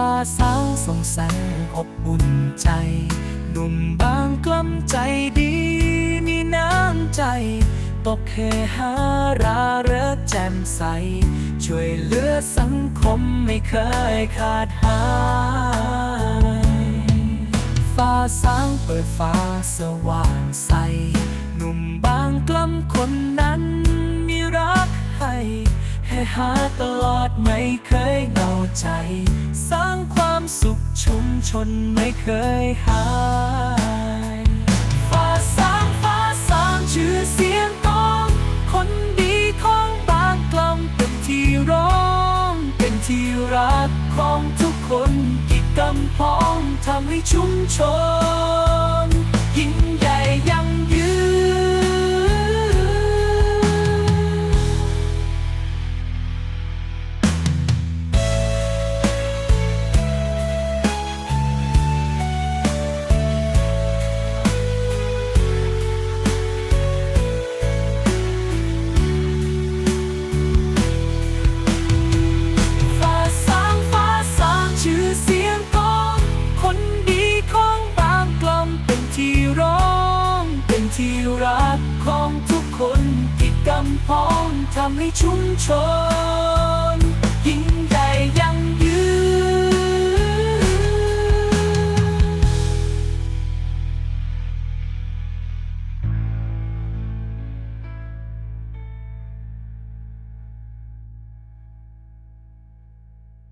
ฟ้าสางส่งแสงอบอุ่นใจ หนุ่มบางกล้ำใจดีมีน้ำใจ ตกเฮฮาราเริกแจ่มใส ช่วยเหลือสังคมไม่เคยขาดหายฟ้าสางเปิดฟ้าสว่างใส หนุ่มบางกล้ำคนนั้นมีรักให้ให้หาตลอดไม่เคยเหงาใจ นไม่เคยหายฟ้าสางฟ้าสางชื่อเสียงกองคนดีของบางกล่ำเป็นที่ร้อง เป็นที่รักของทุกคนกิจกรรมพ้องทำให้ชุมชน ที่รักของทุกคนกิจกรรมพ้อมทำให้ชุมชน